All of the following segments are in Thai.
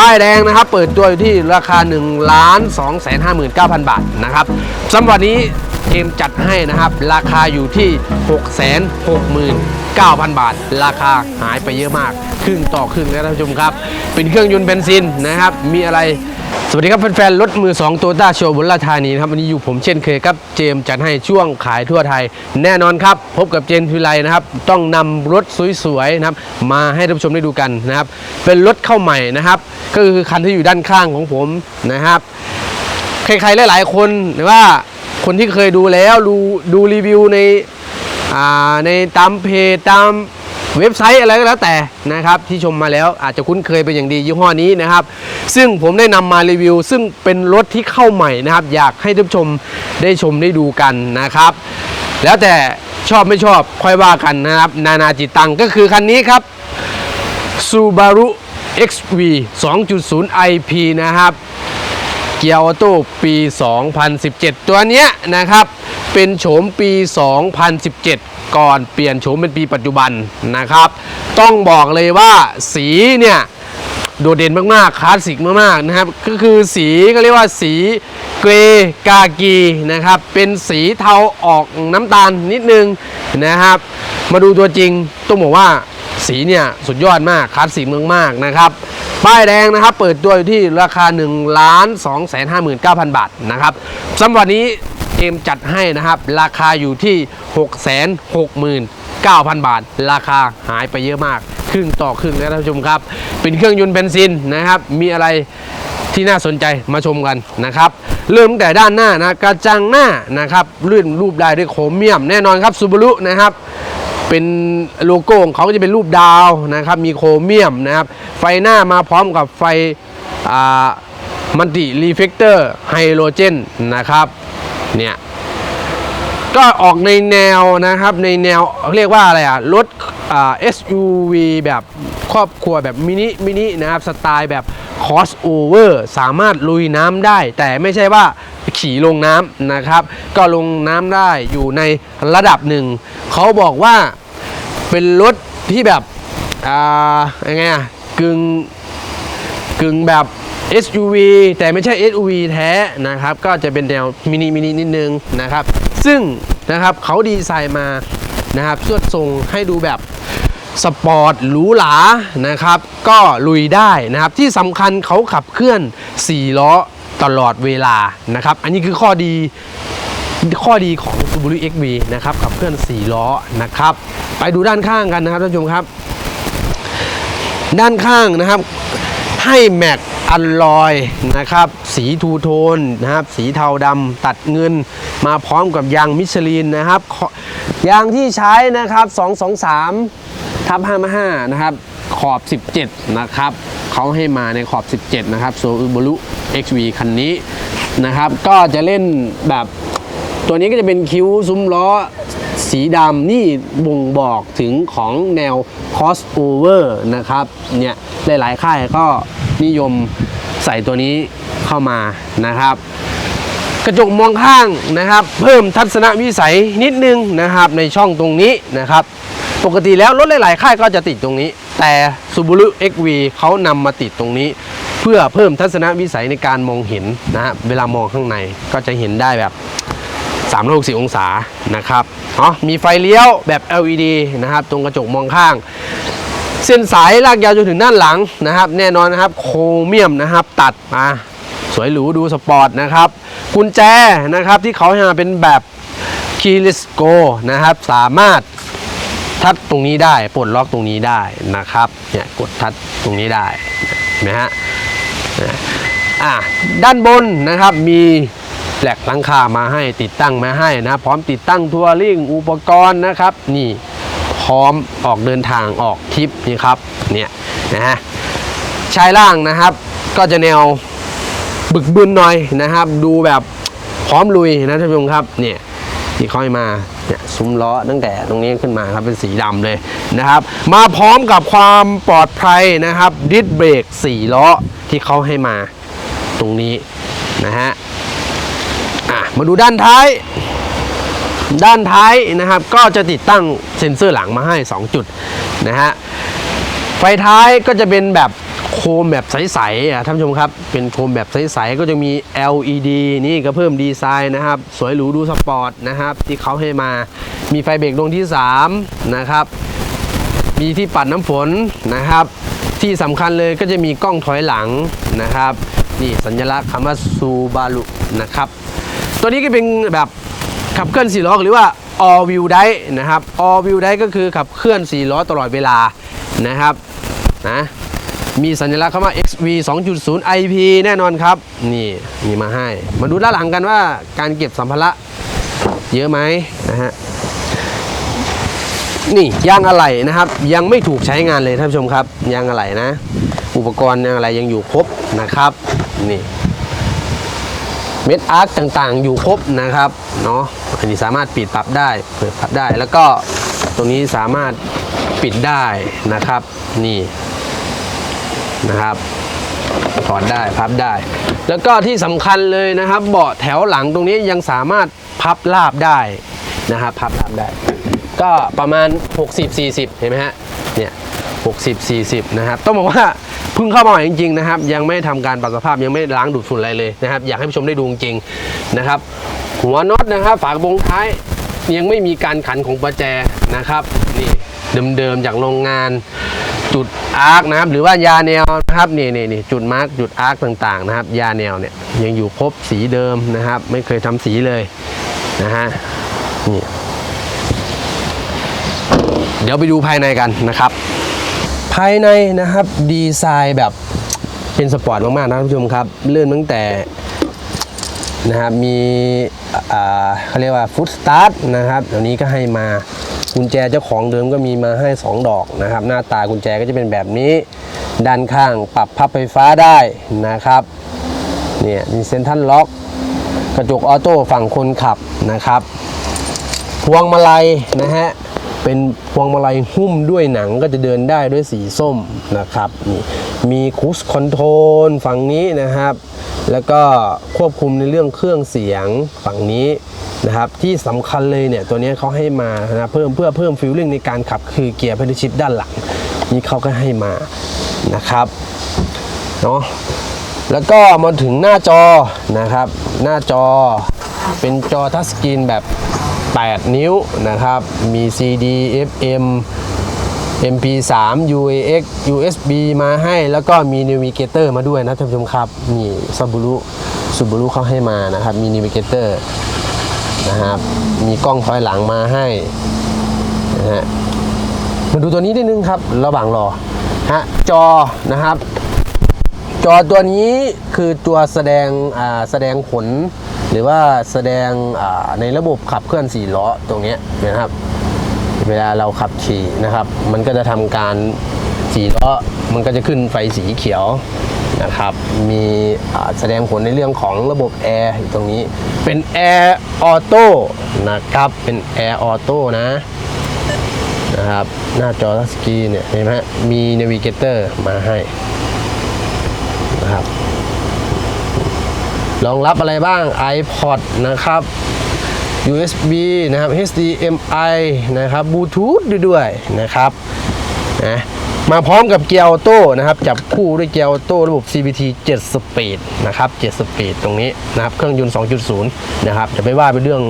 ป้ายแดงนะครับ เปิดตัวอยู่ที่ราคา1 2 5 9 0 0 0 บาทนะครับสำหรับนี้เกมจัดให้นะครับ ราคาอยู่ที่ 6 6 9,000 บาท ราคาหายไปเยอะมาก ครึ่งต่อครึ่งนะท่านผู้ชมครับ เป็นเครื่องยนต์เบนซินนะครับ มีอะไรสวัสดีครับแฟนๆรถมือ2โตต้าโชว์บนราชธานีนะครับวันนี้อยู่ผมเช่นเคยครับเจมจัดให้ช่วงขายทั่วไทย แน่นอนครับ พบกับเจนพิไลนะครับ ต้องนำรถสวยๆนะครับ มาให้ท่านผู้ชมได้ดูกันนะครับ เป็นรถเข้าใหม่นะครับ ก็คือคันที่อยู่ด้านข้างของผมนะครับใครๆหลายๆคนหรือว่าคนที่เคยดูแล้วดูดูรีวิวในในตามเพจตามเว็บไซต์อะไรก็แล้วแต่นะครับ ที่ชมมาแล้วอาจจะคุ้นเคยเป็นอย่างดียี่ห้อนี้นะครับ ซึ่งผมได้นำมารีวิว ซึ่งเป็นรถที่เข้าใหม่นะครับ อยากให้ท่านผู้ชมได้ชมได้ดูกันนะครับ แล้วแต่ชอบไม่ชอบค่อยว่ากันนะครับ นานาจิตตังก็คือคันนี้ครับ Subaru XV 2.0 IP นะครับเกียร์ออโต้ปี 2017 ตัวเนี้ยนะครับ เป็นโฉมปี 2017 ก่อนเปลี่ยนโฉมเป็นปีปัจจุบันนะครับ ต้องบอกเลยว่าสีเนี่ย โดดเด่นมากๆ คลาสสิกมากๆนะครับ ก็คือสีก็เรียกว่าสีเกรกากีนะครับ เป็นสีเทาออกน้ำตาลนิดนึงนะครับ มาดูตัวจริงต้องบอกว่า สีเนี่ยสุดยอดมากคลาสสิกมากๆนะครับ ป้ายแดงนะครับ เปิดตัวอยู่ที่ราคา1 2 5 9 0 0 0บาทนะครับสำหรับนี้เกมจัดให้นะครับ ราคาอยู่ที่ 6 6 9 0 0 0 บาท ราคาหายไปเยอะมาก ครึ่งต่อครึ่งนะท่านผู้ชมครับ เป็นเครื่องยนต์เบนซินนะครับ มีอะไรที่น่าสนใจมาชมกันนะครับ เริ่มตั้งแต่ด้านหน้านะกระจังหน้านะครับลื่นรูปได้ด้วยโครเมียมแน่นอนครับซูบารุนะครับ เป็นโลโก้ของเขาก็จะเป็นรูปดาวนะครับ มีโครเมียมนะครับ ไฟหน้ามาพร้อมกับไฟมันติรีเฟกเตอร์ไฮโดรเจนนะครับ เนี่ย ก็ออกในแนวนะครับ ในแนวเรียกว่าอะไรอะรถอ่า SUV แบบครอบครัวแบบมินิมินินะครับ สไตล์แบบ crossover สามารถลุยน้ำได้ แต่ไม่ใช่ว่าขี่ลงน้ำนะครับ ก็ลงน้ำได้อยู่ในระดับหนึ่ง เขาบอกว่า เป็นรถที่แบบ อ่ายังไงอะกึ่งกึ่งแบบ SUV แต่ไม่ใช่ SUV แท้นะครับ ก็จะเป็นแนวมินิมินินิดนึงนะครับ ซึ่งนะครับเขาดีไซน์มานะครับสวดทรงให้ดูแบบสปอร์ตหรูหรานะครับ ก็ลุยได้นะครับ ที่สำคัญเขาขับเคลื่อน 4 ล้อตลอดเวลานะครับ อันนี้คือข้อดี ข้อดีของ Subaru XV นะครับขับเคลื่อน 4 ล้อนะครับ ไปดูด้านข้างกันนะครับท่านผู้ชมครับ ด้านข้างนะครับให้แม็กอัลลอยนะครับ สีทูโทนนะครับ สีเทาดำตัดเงิน มาพร้อมกับยางมิชลินนะครับยางที่ใช้นะครับ 223ทับ55 นะครับ ขอบ 17 นะครับเขาให้มาในขอบ 17 นะครับ Subaru XV คันนี้นะครับ ก็จะเล่นแบบ ตัวนี้ก็จะเป็นคิ้วซุ้มล้อสีดำนี่บ่งบอกถึงของแนว crossover นะครับเนี่ยหลายๆค่ายก็นิยมใส่ตัวนี้เข้ามานะครับ กระจกมองข้างนะครับ เพิ่มทัศนวิสัยนิดนึงนะครับในช่องตรงนี้นะครับ ปกติแล้วรถหลายๆค่ายก็จะติดตรงนี้ แต่ Subaru XV เขานำมาติดตรงนี้ เพื่อเพิ่มทัศนวิสัยในการมองเห็นนะฮะเวลามองข้างในก็จะเห็นได้แบบ 360 องศานะครับอ๋อมีไฟเลี้ยวแบบ LED นะครับ ตรงกระจกมองข้าง เส้นสายลากยาวจนถึงด้านหลังนะครับ แน่นอนนะครับโครเมียมนะครับ ตัดมาสวยหรูดูสปอร์ตนะครับ กุญแจนะครับที่เขาให้มาเป็นแบบ keyless go นะครับ สามารถทัดตรงนี้ได้ปลดล็อกตรงนี้ได้นะครับเนี่ยกดทัดตรงนี้ได้นไหมฮะอะด้านบนนะครับมี แหลกหลังคามาให้ติดตั้งมาให้นะ พร้อมติดตั้งทัวริงอุปกรณ์นะครับ นี่พร้อมออกเดินทางออกทริปนี่ครับเนี่ยนะฮะชายล่างนะครับ ก็จะแนวบึกบึนหน่อยนะครับ ดูแบบพร้อมลุยนะท่านผู้ชมครับเนี่ยที่ค่อยมาเนี่ยซุ้มล้อตั้งแต่ตรงนี้ขึ้นมาครับเป็นสีดำเลยนะครับ มาพร้อมกับความปลอดภัยนะครับดิสเบรก4ล้อที่เขาให้มาตรงนี้นะฮะ มาดูด้านท้าย ด้านท้ายนะครับ ก็จะติดตั้งเซ็นเซอร์หลังมาให้ 2 จุดนะฮะไฟท้ายก็จะเป็นแบบโคมแบบใสๆอะท่านผู้ชมครับ เป็นโคมแบบใสๆก็จะมี LED นี่ก็เพิ่มดีไซน์นะครับ สวยหรูดูสปอร์ตนะครับ ที่เขาให้มามีไฟเบรกดวงที่ 3 นะครับ มีที่ปัดน้ำฝนนะครับ ที่สำคัญเลยก็จะมีกล้องถอยหลังนะครับ นี่สัญลักษณ์คำว่าซูบารุนะครับ ตัวนี้ก็เป็นแบบขับเคลื่อน4ล้อหรือว่า all wheel drive นะครับ all wheel drive ก็คือขับเคลื่อน4ล้อตลอดเวลานะครับนะมีสัญลักษณ์คำว่า XV 2.0 IP แน่นอนครับ นี่มีมาให้ มาดูด้านหลังกันว่าการเก็บสัมภาระเยอะไหมนะฮะนี่ยางอะไหล่นะครับ ยังไม่ถูกใช้งานเลยท่านผู้ชมครับยางอะไหล่นะ อุปกรณ์ยางอะไหล่ยังอยู่ครบนะครับ นี่ เม็ดอาร์คต่างๆ อยู่ครบนะครับเนาะอันนี้สามารถปิดปรับได้เปิดปรับได้ แล้วก็ตรงนี้สามารถปิดได้นะครับนี่นะครับถอดได้พับได้ แล้วก็ที่สำคัญเลยนะครับ เบาะแถวหลังตรงนี้ยังสามารถพับลาบได้นะครับพับลาบได้ ก็ประมาณ 60-40 เห็นไหมฮะเนี่ย60-40 นะครับ ต้องบอกว่า พิ่งเข้ามาใหม่จริงๆนะครับ ยังไม่ทำการปรับสภาพยังไม่ล้างดูดฝุ่นอะไรเลยนะครับ อยากให้ผู้ชมได้ดูจริงๆนะครับ หัวน็อตนะครับ ฝากระโปรงท้ายยังไม่มีการขันของประแจนะครับนี่เดิมๆจากโรงงานจุดอาร์คนะครับหรือว่ายาแนวนะครับนี่นี่นี่จุดมาร์กจุดอาร์คต่างๆนะครับ ยาแนวเนี่ยยังอยู่ครบสีเดิมนะครับ ไม่เคยทำสีเลยนะฮะนี่เดี๋ยวไปดูภายในกันนะครับ ภายในนะครับดีไซน์แบบเป็นสปอร์ตมากๆนะท่านผู้ชมครับเลื่อนตั้งแต่นะครับมีเขาเรียกว่าฟุตสตาร์ทนะครับเดี๋ยวนี้ก็ให้มากุญแจเจ้าของเดิมก็มีมาให้ 2 ดอกนะครับ หน้าตากุญแจก็จะเป็นแบบนี้ด้านข้างปรับพับไฟฟ้าได้นะครับเนี่ยมีเซ็นทรัลล็อก กระจกออโต้ฝั่งคนขับนะครับ พวงมาลัยนะฮะ เป็นพวงมาลัยหุ้มด้วยหนังก็จะเดินได้ด้วยสีส้มนะครับนี่มีคูสคอนโทรลฝั่งนี้นะครับ แล้วก็ควบคุมในเรื่องเครื่องเสียงฝั่งนี้นะครับ ที่สำคัญเลยเนี่ยตัวนี้เขาให้มานะเพิ่มเพื่อเพิ่มฟิลลิ่งในการขับคือเกียร์เพดชิปด้านหลัง นี่เขาก็ให้มานะครับเนาะแล้วก็มาถึงหน้าจอนะครับ หน้าจอเป็นจอทัชสกรีนแบบ 8 นิ้วนะครับ มี CD FM MP3 UAX USB มาให้แล้วก็มี Navigator มาด้วยนะท่านผู้ชมครับ นี่ซับุรุซูบุรุเขาให้มานะครับ มี Navigator นะครับ มีกล้องถอยหลังมาให้นะฮะมาดูตัวนี้นิดนึงครับ ระหว่างรอฮะจอนะครับ จอตัวนี้คือตัวแสดงอ่าแสดงผล หรือว่าแสดงอ่าในระบบขับเคลื่อน4ล้อตรงนี้นะครับ เวลาเราขับขี่นะครับ มันก็จะทำการสีล้อมันก็จะขึ้นไฟสีเขียวนะครับมีอ่าแสดงผลในเรื่องของระบบแอร์อยู่ตรงนี้เป็นแอร์ออโต้นะครับเป็นแอร์ออโต้นะนะครับหน้าจอทัชสกรีนเนี่ยเห็นไหมมีเนวิเกเตอร์มาให้ นะครับรองรับอะไรบ้าง iPod นะครับ USB นะครับ HDMI นะครับ Bluetooth ด้วยนะครับนะมาพร้อมกับเกียร์ออโต้นะครับ จับคู่ด้วยเกียร์ออโต้ระบบ CVT 7 Speed นะครับ7 Speed ตรงนี้นะครับ เครื่องยนต์ 2.0 นะครับจะไปว่าไปเรื่อง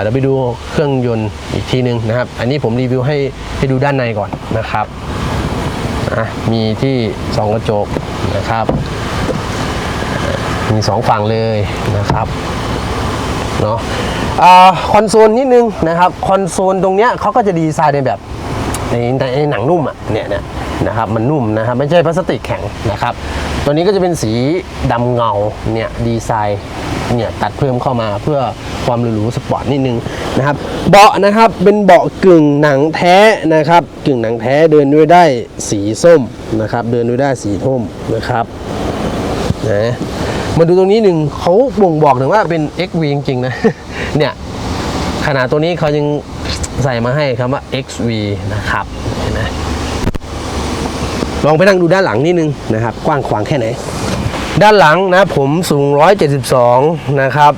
เดี๋ยวไปดูเครื่องยนต์อีกทีนึงนะครับ อันนี้ผมรีวิวให้ให้ดูด้านในก่อนนะครับ อะมีที่สองกระจกนะครับ มีสองฝั่งเลยนะครับเนาะคอนโซลนิดนึงนะครับคอนโซลตรงเนี้ยเขาก็จะดีไซน์ในแบบในในในหนังนุ่มอะเนี่ยเนี่ยนะครับมันนุ่มนะครับไม่ใช่พลาสติกแข็งนะครับ ตัวนี้ก็จะเป็นสีดำเงาเนี่ยดีไซน์ เนี่ยตัดเพิ่มเข้ามาเพื่อความหรูๆสปอร์ตนิดนึงนะครับเบาะนะครับเป็นเบาะกึ่งหนังแท้นะครับ กึ่งหนังแท้เดินด้วยได้สีส้มนะครับ เดินด้วยได้สีท่มนะครับนะมาดูตรงนี้หนึ่งเขาบ่งบอกถึงว่าเป็น XV จริงๆนะเนี่ยขนาดตัวนี้เขายังใส่มาให้คำว่า XV นะครับเห็นไหมลองไปนั่งดูด้านหลังนิดนึงนะครับ กว้างขวางแค่ไหน ด้านหลังนะผมสูง 172 นะครับ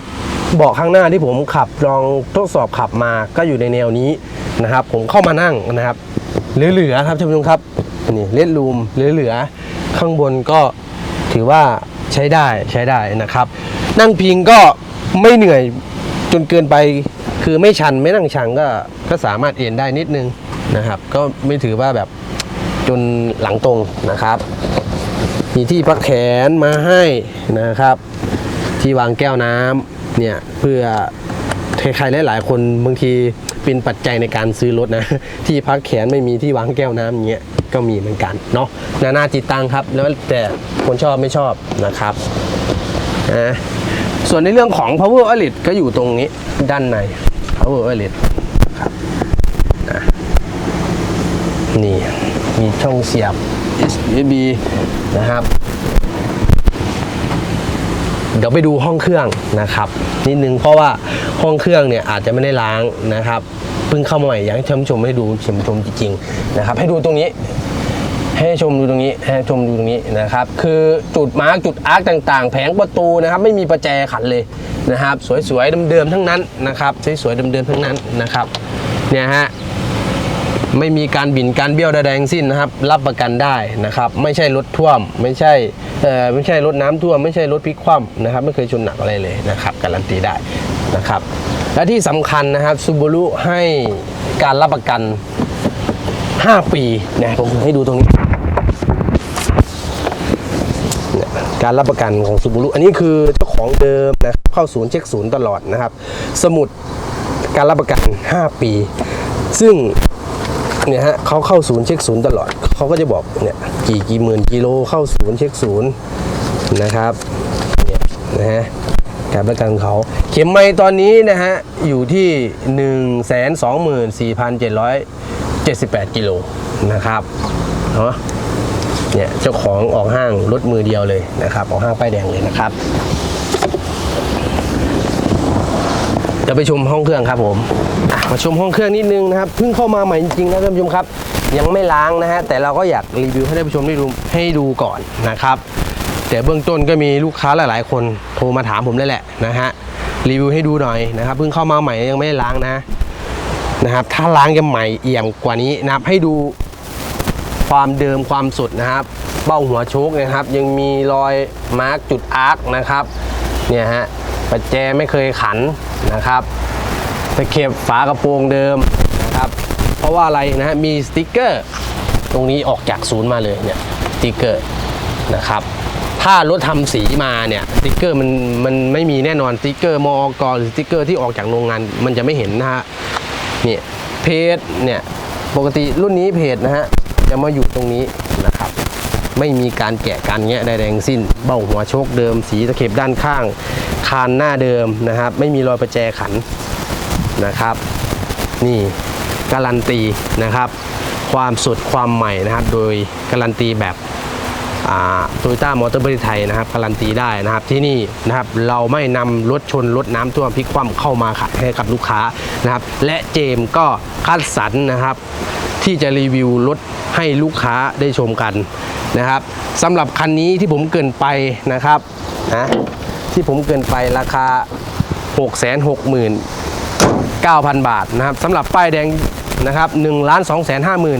เบาะข้างหน้าที่ผมขับลองทดสอบขับมาก็อยู่ในแนวนี้นะครับ ผมเข้ามานั่งนะครับเหลือๆครับท่านผู้ชมครับนี่เลดรูมเหลือๆข้างบนก็ถือว่าใช้ได้ใช้ได้นะครับ นั่งพิงก็ไม่เหนื่อยจนเกินไปคือไม่ชันไม่นั่งชันก็ก็สามารถเอนได้นิดนึงนะครับ ก็ไม่ถือว่าแบบจนหลังตรงนะครับ มีที่พักแขนมาให้นะครับ ที่วางแก้วน้ำเนี่ยเพื่อใครหลายๆคนบางทีเป็นปัจจัยในการซื้อรถนะ ที่พักแขนไม่มีที่วางแก้วน้ำอย่างเงี้ยก็มีเหมือนกันเนาะนานาจิตตังครับ แล้วแต่คนชอบไม่ชอบนะครับนะส่วนในเรื่องของ power outlet ก็อยู่ตรงนี้ด้านใน power outlet ครับนี่มีช่องเสียบ USB นะครับ เดี๋ยวไปดูห้องเครื่องนะครับนิดนึงเพราะว่าห้องเครื่องเนี่ยอาจจะไม่ได้ล้างนะครับเพิ่งเข้ามาใหม่อยากให้ท่านผู้ชมให้ดูชมชมจริงๆนะครับ ให้ดูตรงนี้ให้ชมดูตรงนี้ให้ชมดูตรงนี้นะครับ คือจุดมาร์กจุดอาร์กต่างๆ แผงประตูนะครับ ไม่มีประแจขันเลยนะครับ สวยๆเดิมๆทั้งนั้นนะครับ สวยๆเดิมๆทั้งนั้นนะครับ เนี่ยฮะ ไม่มีการบินการเบี้ยวใดๆทั้งสิ้นนะครับ รับประกันได้นะครับ ไม่ใช่รถท่วม ไม่ใช่ไม่ใช่รถน้ำท่วม ไม่ใช่รถพลิกคว่ำนะครับ ไม่เคยชนหนักอะไรเลยนะครับ การันตีได้นะครับ และที่สำคัญนะครับซูบูรุให้การรับประกัน 5 ปีนะผมให้ดูตรงนี้ การรับประกันของซูบูรุอันนี้คือเจ้าของเดิมนะเข้าศูนย์เช็คศูนย์ตลอดนะครับ สมุดการรับประกัน 5 ปี ซึ่ง เนี่ยฮะเขาเข้าศูนย์เช็คศูนย์ตลอดเขาก็จะบอกเนี่ยกี่กี่หมื่นกิโลเข้าศูนย์เช็คศูนย์นะครับเนี่ยนะฮะการประกันเขาเข็มไม้ตอนนี้นะฮะอยู่ที่ 1 2 4 7 7 8 กิโลนะครับเนาะเนี่ยเจ้าของออกห้างรถมือเดียวเลยนะครับ ออกห้างป้ายแดงเลยนะครับ เดี๋ยวไปชมห้องเครื่องครับผมมาชมห้องเครื่องนิดนึงนะครับเพิ่งเข้ามาใหม่จริงๆนะท่านผู้ชมครับ ยังไม่ล้างนะฮะแต่เราก็อยากรีวิวให้ท่านผู้ชมได้ดูให้ดูก่อนนะครับ แต่เบื้องต้นก็มีลูกค้าหลาย ๆ คนโทรมาถามผมเลยแหละนะฮะรีวิวให้ดูหน่อยนะครับเพิ่งเข้ามาใหม่ยังไม่ได้ล้างนะนะครับถ้าล้างจะใหม่เอี่ยมกว่านี้นะครับให้ดูความเดิมความสดนะครับ เบ้าหัวโชคนะครับ ยังมีรอยมาร์กจุดอาร์คนะครับเนี่ยฮะประแจไม่เคยขัน นะครับตะเข็บฝากระโปรงเดิมนะครับเพราะว่าอะไรนะฮะมีสติกเกอร์ ตรงนี้ออกจากศูนย์มาเลยเนี่ยสติกเกอร์นะครับถ้ารถทำสีมาเนี่ยสติกเกอร์มันมันไม่มีแน่นอนสติกเกอร์มอกหรือสติกเกอร์ที่ออกจากโรงงานมันจะไม่เห็นนะฮะนี่เพจเนี่ยปกติรุ่นนี้เพจนะฮะจะมาอยู่ตรงนี้นะครับ ไม่มีการแกะการแงะใดๆทั้งสิ้น เบ้าหัวโชคเดิม สีตะเข็บด้านข้าง คานหน้าเดิมนะครับ ไม่มีรอยประแจขันนะครับ นี่การันตีนะครับความสดความใหม่นะครับ โดยการันตีแบบโตโยต้ามอเตอร์บริไทยนะครับการันตีได้นะครับที่นี่นะครับเราไม่นำรถชนรถน้ำท่วมพลิกคว่ำเข้ามาขายให้กับลูกค้านะครับและเจมก็คัดสรรนะครับ ที่จะรีวิวรถให้ลูกค้าได้ชมกันนะครับสำหรับคันนี้ที่ผมเกินไปนะครับนะที่ผมเกินไปราคา 6 6 0 0 0 9,000 บาทนะครับสำหรับป้ายแดงนะครับ1 2 5 9 0 0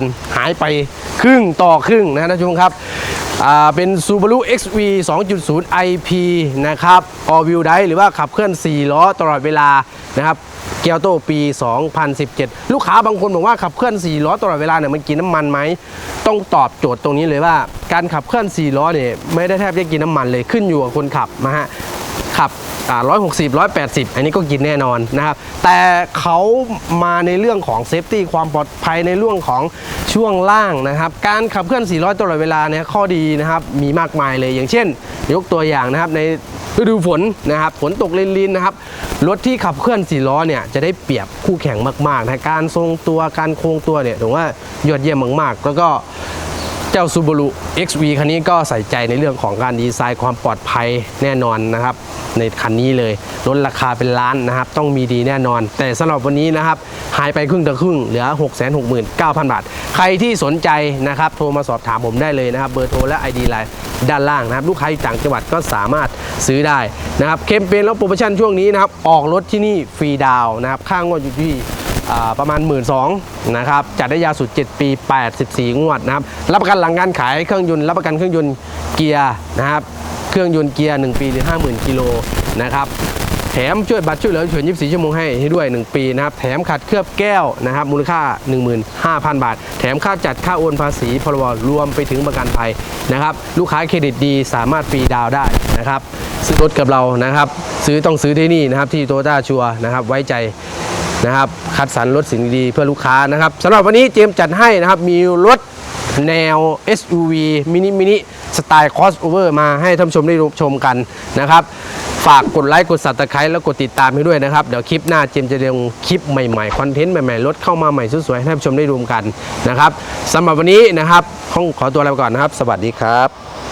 0 หายไปครึ่งต่อครึ่งนะท่านผู้ชมครับเป็น Subaru XV 2.0 IP นะครับ All Wheel Drive หรือว่าขับเคลื่อน 4 ล้อตลอดเวลานะครับ เกียวโตปี 2017 ลูกค้าบางคนบอกว่าขับเคลื่อน 4 ล้อตลอดเวลาเนี่ยมันกินน้ำมันไหม ต้องตอบโจทย์ตรงนี้เลยว่า การขับเคลื่อน 4 ล้อเนี่ยไม่ได้แทบจะกินน้ำมันเลยขึ้นอยู่กับคนขับนะฮะขับ ร้อยหกสิบร้อยแปดสิบอันนี้ก็กินแน่นอนนะครับ แต่เขามาในเรื่องของเซฟตี้ความปลอดภัยในเรื่องของช่วงล่างนะครับ การขับเคลื่อน 400 ตลอดเวลาเนี่ยข้อดีนะครับมีมากมายเลยอย่างเช่น ยกตัวอย่างนะครับในฤดูฝนนะครับฝนตกลินๆนะครับรถที่ขับเคลื่อน4ล้อเนี่ยจะได้เปรียบคู่แข่งมากๆนะการทรงตัวการโค้งตัวเนี่ยถือว่ายอดเยี่ยมมากๆ แล้วก็เจ้า Subaru XV คันนี้ก็ใส่ใจในเรื่องของการดีไซน์ความปลอดภัยแน่นอนนะครับ ในคันนี้เลยลดราคาเป็นล้านนะครับ ต้องมีดีแน่นอน แต่สำหรับวันนี้นะครับหายไปครึ่งต่อครึ่งเหลือ 6 6 9 0 0 0 บาท ใครที่สนใจนะครับโทรมาสอบถามผมได้เลยนะครับ เบอร์โทรและ ID ไลน์ด้านล่างนะครับ ลูกค้าอยู่ต่างจังหวัดก็สามารถซื้อได้นะครับเคมเปญและโปรโมชั่นช่วงนี้นะครับออกรถที่นี่ฟรีดาวนะครับค่างวดอยู่ที่ประมาณ 1 2ื่นนะครับจัดได้ยาวสุด 7 ปี 84 งวดนะครับ รับประกันหลังการขายเครื่องยนต์ รับประกันเครื่องยนต์เกียร์นะครับ รื่องยนต์เกียร์ 1 ปีหรือ 50,000 กิโลนะครับแถมช่วยบัตรช่วยเหลือฉุกเฉิน24 ชั่วโมงให้ให้ด้วย 1 ปีนะครับแถมขัดเคลือบแก้วนะครับมูลค่า 15,000 บาท แถมค่าจัดค่าโอนภาษีพรบรวมไปถึงประกันภัยนะครับลูกค้าเครดิตดีสามารถฟรีดาวได้นะครับซื้อรถกับเรานะครับ ซื้อต้องซื้อที่นี่นะครับที่โตต้าชัวนะครับไว้ใจนะครับคัดสรรรถสิ่งดีเพื่อลูกค้านะครับสำหรับวันนี้เจมส์จัดให้นะครับมีรถ แนว SUV มินิมินิสไตล์คอสโอเวอร์มาให้ท่านชมได้รับชมกันนะครับ ฝากกดไลค์กดสับสไครต์แล้วกดติดตามให้ด้วยนะครับ เดี๋ยวคลิปหน้าเจมจะลงคลิปใหม่ๆ คอนเทนต์ใหม่ๆ รถเข้ามาใหม่สวยๆ ให้ท่านชมได้รวมกันนะครับสำหรับวันนี้นะครับขอขอตัวลาไปก่อนนะครับ สวัสดีครับ